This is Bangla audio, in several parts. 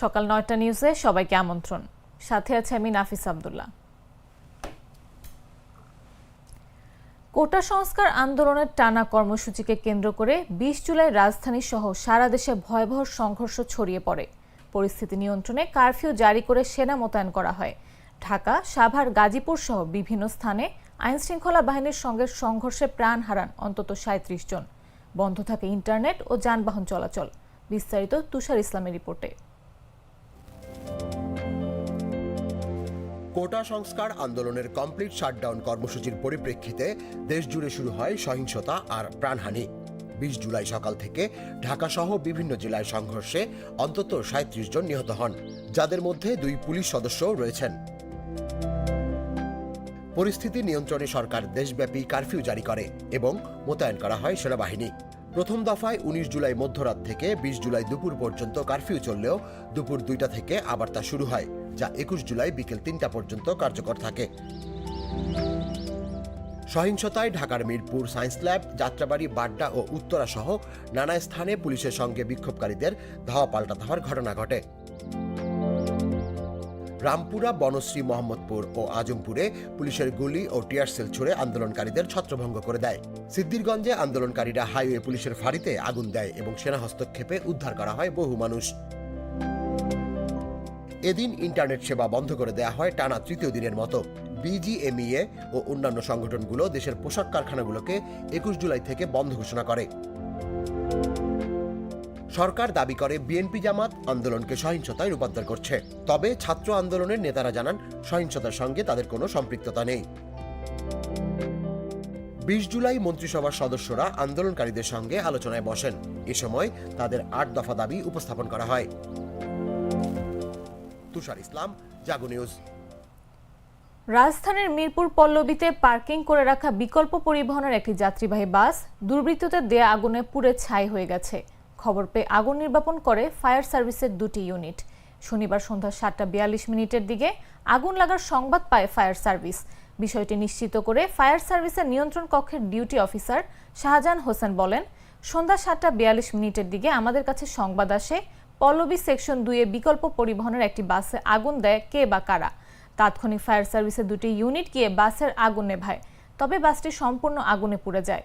সকাল নয়টা নিউজে সবাইকে আমন্ত্রণ। সাথে আছে আমি নাফিস আবদুল্লাহ। কোটা সংস্কার আন্দোলনের টানা কর্মসূচিকে কেন্দ্র করে বিশ জুলাই রাজধানী সহ সারা দেশে ভয়াবহ সংঘর্ষ ছড়িয়ে পড়ে। পরিস্থিতি নিয়ন্ত্রণে কারফিউ জারি করে সেনা মোতায়েন করা হয়। ঢাকা, সাভার, গাজীপুর সহ বিভিন্ন স্থানে আইনশৃঙ্খলা বাহিনীর সঙ্গে সংঘর্ষে প্রাণ হারান অন্তত সাঁত্রিশ জন। বন্ধ থাকে ইন্টারনেট ও যানবাহন চলাচল। বিস্তারিত তুষার ইসলামের রিপোর্টে। কোটা সংস্কার আন্দোলনের কমপ্লিট শাটডাউন কর্মসূচির পরিপ্রেক্ষিতে দেশজুড়ে শুরু হয় সহিংসতা আর প্রাণহানি। বিশ জুলাই সকাল থেকে ঢাকাসহ বিভিন্ন জেলায় সংঘর্ষে অন্তত সাঁত্রিশ জন নিহত হন, যাদের মধ্যে দুই পুলিশ সদস্যও রয়েছেন। পরিস্থিতি নিয়ন্ত্রণে সরকার দেশব্যাপী কারফিউ জারি করে এবং মোতায়েন করা হয় সেনাবাহিনী। প্রথম দফায় উনিশ জুলাই মধ্যরাত থেকে বিশ জুলাই দুপুর পর্যন্ত কারফিউ চললেও দুপুর দুইটা থেকে আবার তা শুরু হয়, যা একুশ জুলাই বিকেল তিনটা পর্যন্ত কার্যকর থাকে। সহিংসতায় ঢাকার মিরপুর সায়েন্স ল্যাব, যাত্রাবাড়ি, বাড্ডা ও উত্তরা সহ নানা স্থানে পুলিশের সঙ্গে বিক্ষোভকারীদের ধাওয়া পাল্টা হওয়ার ঘটনা ঘটে। রামপুরা, বনশ্রী, মোহাম্মদপুর ও আজমপুরে পুলিশের গুলি ও টিয়ার সেল ছুড়ে আন্দোলনকারীদের ছত্রভঙ্গ করে দেয়। সিদ্দিরগঞ্জে আন্দোলনকারীরা হাইওয়ে পুলিশের ফাঁড়িতে আগুন দেয় এবং সেনা হস্তক্ষেপে উদ্ধার করা হয় বহু মানুষ। এদিন ইন্টারনেট সেবা বন্ধ করে দেওয়া হয় টানা তৃতীয় দিনের মতো। বিজিএমইএ ও অন্যান্য সংগঠনগুলো দেশের পোশাক কারখানাগুলোকে একুশ জুলাই থেকে বন্ধ ঘোষণা করে। সরকার দাবি করে বিএনপি জামাত আন্দোলনকে সহিংসতায় রূপান্তর করছে। তবে ছাত্র আন্দোলনের নেতারা জানান, সহিংসতার সঙ্গে তাদের কোনো সম্পৃক্ততা নেই। বিশ জুলাই মন্ত্রিসভার সদস্যরা আন্দোলনকারীদের সঙ্গে আলোচনায় বসেন। এ সময় তাদের আট দফা দাবি উপস্থাপন করা হয়। তুষার ইসলাম, জাগো নিউজ। রাজধানীর মিরপুর পল্লবীতে পার্কিং করে রাখা বিকল্প পরিবহনের একটি যাত্রীবাহী বাস দুর্বৃত্তদের দেয়া আগুনে পুড়ে ছাই হয়ে গেছে। খবর পেয়ে আগুন নির্বাপন করে ফায়ার সার্ভিসের দুটি ইউনিট। শনিবার সন্ধ্যা সাতটা বিয়াল্লিশ মিনিটের দিকে আগুন লাগার সংবাদ পায় ফায়ার সার্ভিস। বিষয়টি নিশ্চিত করে ফায়ার সার্ভিসের নিয়ন্ত্রণ কক্ষের ডিউটি অফিসার শাহজাহান হোসেন বলেন, সন্ধ্যা সাতটা বিয়াল্লিশ মিনিটের দিকে আমাদের কাছে সংবাদ আসে পল্লবী সেকশন দুইয়ে বিকল্প পরিবহনের একটি বাসে আগুন দেয় কে বা কারা। তাৎক্ষণিক ফায়ার সার্ভিসের দুটি ইউনিট গিয়ে বাসের আগুন নেভায়, তবে বাসটি সম্পূর্ণ আগুনে পুড়ে যায়।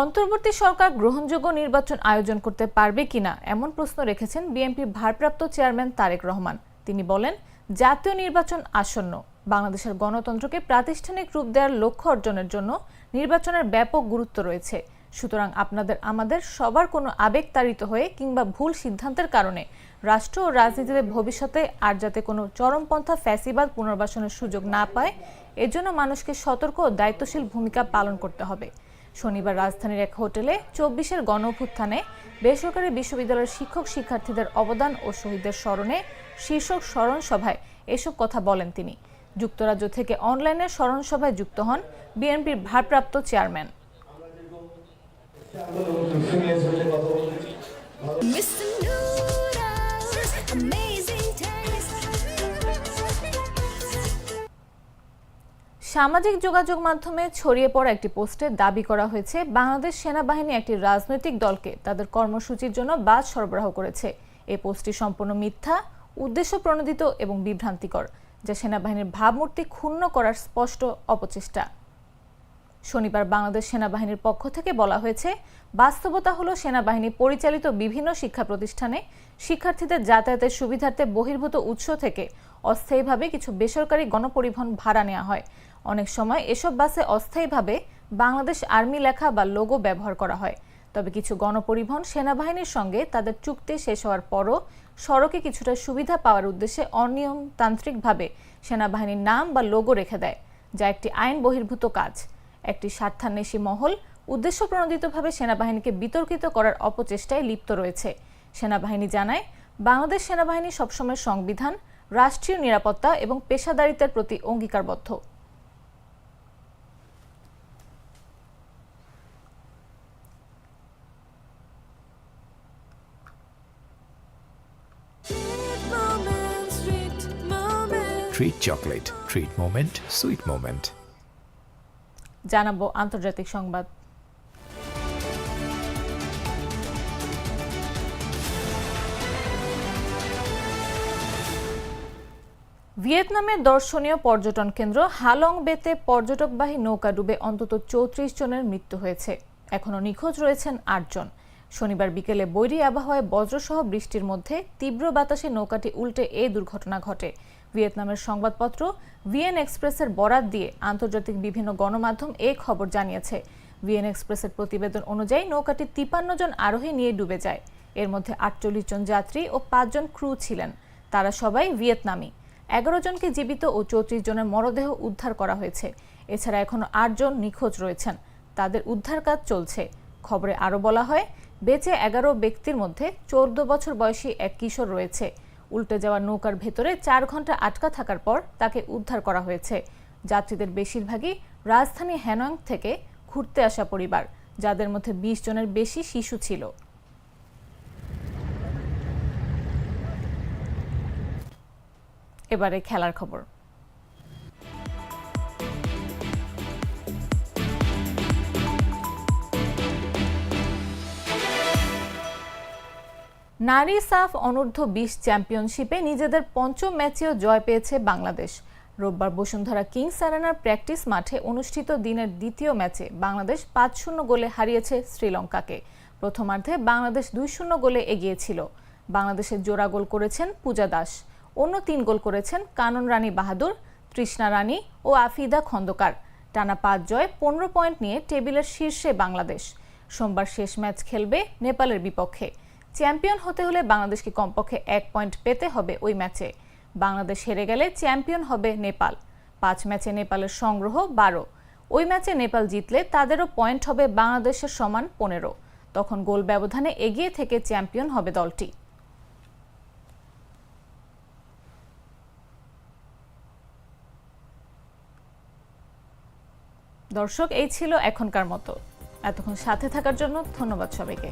অন্তর্বর্তী সরকার গ্রহণযোগ্য নির্বাচন আয়োজন করতে পারবে কিনা এমন প্রশ্ন রেখেছেন বিএনপির ভারপ্রাপ্ত চেয়ারম্যান তারেক রহমান। তিনি বলেন, জাতীয় নির্বাচন আসন্ন। বাংলাদেশের গণতন্ত্রকে প্রাতিষ্ঠানিক রূপ দেওয়ার লক্ষ্য অর্জনের জন্য নির্বাচনের ব্যাপক গুরুত্ব রয়েছে। সুতরাং আপনাদের, আমাদের সবার কোনো আবেগ তাড়িত হয়ে কিংবা ভুল সিদ্ধান্তের কারণে রাষ্ট্র ও রাজনীতিতে ভবিষ্যতে আর যাতে কোনো চরমপন্থা ফ্যাসিবাদ পুনর্বাসনের সুযোগ না পায় এজন্য মানুষকে সতর্ক ও দায়িত্বশীল ভূমিকা পালন করতে হবে। শনিবার রাজধানীর এক হোটেলে চব্বিশের গণ অভ্যুত্থানে বেসরকারি বিশ্ববিদ্যালয়ের শিক্ষক শিক্ষার্থীদের অবদান ও শহীদদের স্মরণে শীর্ষক স্মরণ সভায় এসব কথা বলেন তিনি। যুক্তরাজ্য থেকে অনলাইনে স্মরণ সভায় যুক্ত হন বিএনপির ভারপ্রাপ্ত চেয়ারম্যান। সামাজিক যোগাযোগ মাধ্যমে ছড়িয়ে পড়া একটি পোস্টে দাবি করা হয়েছে, বাংলাদেশ সেনাবাহিনী একটি রাজনৈতিক দলকে তাদের কর্মসূচির জন্য বাস সরবরাহ করেছে। এই পোস্টটি সম্পূর্ণ মিথ্যা, উদ্দেশ্য প্রণোদিত এবং বিভ্রান্তিকর, যা সেনাবাহিনীর ভাবমূর্তি ক্ষুণ্ণ করার স্পষ্ট অপচেষ্টা। শনিবার বাংলাদেশ সেনাবাহিনীর পক্ষ থেকে বলা হয়েছে, বাস্তবতা হলো সেনাবাহিনী পরিচালিত বিভিন্ন শিক্ষা প্রতিষ্ঠানে শিক্ষার্থীদের যাতায়াতের সুবিধার্থে বহির্ভূত উৎস থেকে অস্থায়ীভাবে কিছু বেসরকারি গণপরিবহন ভাড়া নেওয়া হয় অনেক সময় এসব বাসে অস্থায়ীভাবে বাংলাদেশ আর্মি লেখা বা লোগো ব্যবহার করা হয়। তবে কিছু গণপরিবহন সেনাবাহিনীর সঙ্গে তাদের চুক্তি শেষ হওয়ার পরও সড়কে কিছুটা সুবিধা পাওয়ার উদ্দেশ্যে অনিয়মতান্ত্রিকভাবে সেনাবাহিনীর নাম বা লোগো রেখে দেয়, যা একটি আইন বহির্ভূত কাজ। একটি স্বার্থান্বেষী মহল উদ্দেশ্য প্রণোদিতভাবে সেনাবাহিনীকে বিতর্কিত করার অপচেষ্টায় লিপ্ত রয়েছে। সেনাবাহিনী জানায়, বাংলাদেশ সেনাবাহিনী সবসময় সংবিধান, রাষ্ট্রীয় নিরাপত্তা এবং পেশাদারিত্বের প্রতি অঙ্গীকারবদ্ধ। Treat chocolate treat moment sweet moment জানাব আন্তর্জাতিক সংবাদ। ভিয়েতনামের দর্শনীয় পর্যটন কেন্দ্র হালং বেতে পর্যটকবাহী নৌকা ডুবে অন্তত চৌত্রিশ জনের মৃত্যু হয়েছে। এখনও নিখোঁজ রয়েছেন আটজন শনিবার বিকেলে বৈরী আবহাওয়ায় বজ্রসহ বৃষ্টির মধ্যে তীব্র বাতাসে নৌকাটি উল্টে এ দুর্ঘটনা ঘটে। ভিয়েতনামের সংবাদপত্র ভিএন এক্সপ্রেসের বরাত দিয়ে আন্তর্জাতিক বিভিন্ন গণমাধ্যম এ খবর জানিয়েছে। ভিএন এক্সপ্রেসের প্রতিবেদন অনুযায়ী নৌকাটি তিপান্ন জন আরোহী নিয়ে ডুবে যায়। এর মধ্যে আটচল্লিশ জন যাত্রী ও পাঁচজন ক্রু ছিলেন। তারা সবাই ভিয়েতনামি। এগারো জনকে জীবিত ও চৌত্রিশ জনের মরদেহ উদ্ধার করা হয়েছে। এছাড়া এখনও আটজন নিখোঁজ রয়েছেন। তাদের উদ্ধার কাজ চলছে। খবরে আরও বলা হয়, বেঁচে এগারো ব্যক্তির মধ্যে চোদ্দ বছর বয়সী এক কিশোর রয়েছে। উল্টে যাওয়া নৌকার ভেতরে চার ঘণ্টা আটকা থাকার পর তাকে উদ্ধার করা হয়েছে। যাত্রীদের বেশিরভাগই রাজধানী হ্যানং থেকে ঘুরতে আসা পরিবার, যাদের মধ্যে বিশ জনের বেশি শিশু ছিল। এবারে খেলার খবর। নারী সাফ অনূর্ধ্ব বিশ চ্যাম্পিয়নশিপে নিজেদের পঞ্চম ম্যাচেও জয় পেয়েছে বাংলাদেশ। রোববার বসুন্ধরা কিংস অ্যারেনার প্র্যাকটিস মাঠে অনুষ্ঠিত দিনের দ্বিতীয় ম্যাচে বাংলাদেশ পাঁচ শূন্য গোলে হারিয়েছে শ্রীলঙ্কাকে। প্রথমার্ধে বাংলাদেশ দুই শূন্য গোলে এগিয়েছিল। বাংলাদেশের জোড়া গোল করেছেন পূজা দাস। অন্য তিন গোল করেছেন কানন রানী বাহাদুর, তৃষ্ণা রানী ও আফিদা খন্দকার। টানা পাঁচ জয় পনেরো পয়েন্ট নিয়ে টেবিলের শীর্ষে বাংলাদেশ। সোমবার শেষ ম্যাচ খেলবে নেপালের বিপক্ষে। চ্যাম্পিয়ন হতে হলে বাংলাদেশকে কমপক্ষে এক পয়েন্ট পেতে হবে ওই ম্যাচে। বাংলাদেশ হেরে গেলে চ্যাম্পিয়ন হবে নেপাল। পাঁচ ম্যাচে নেপালের সংগ্রহ বারো। ওই ম্যাচে নেপাল জিতলে তাদেরও পয়েন্ট হবে বাংলাদেশের সমান পনেরো। তখন গোল ব্যবধানে এগিয়ে থেকে চ্যাম্পিয়ন হবে দলটি। দর্শক, এই ছিল এখনকার মতো। এতক্ষণ সাথে থাকার জন্য ধন্যবাদ সবাইকে।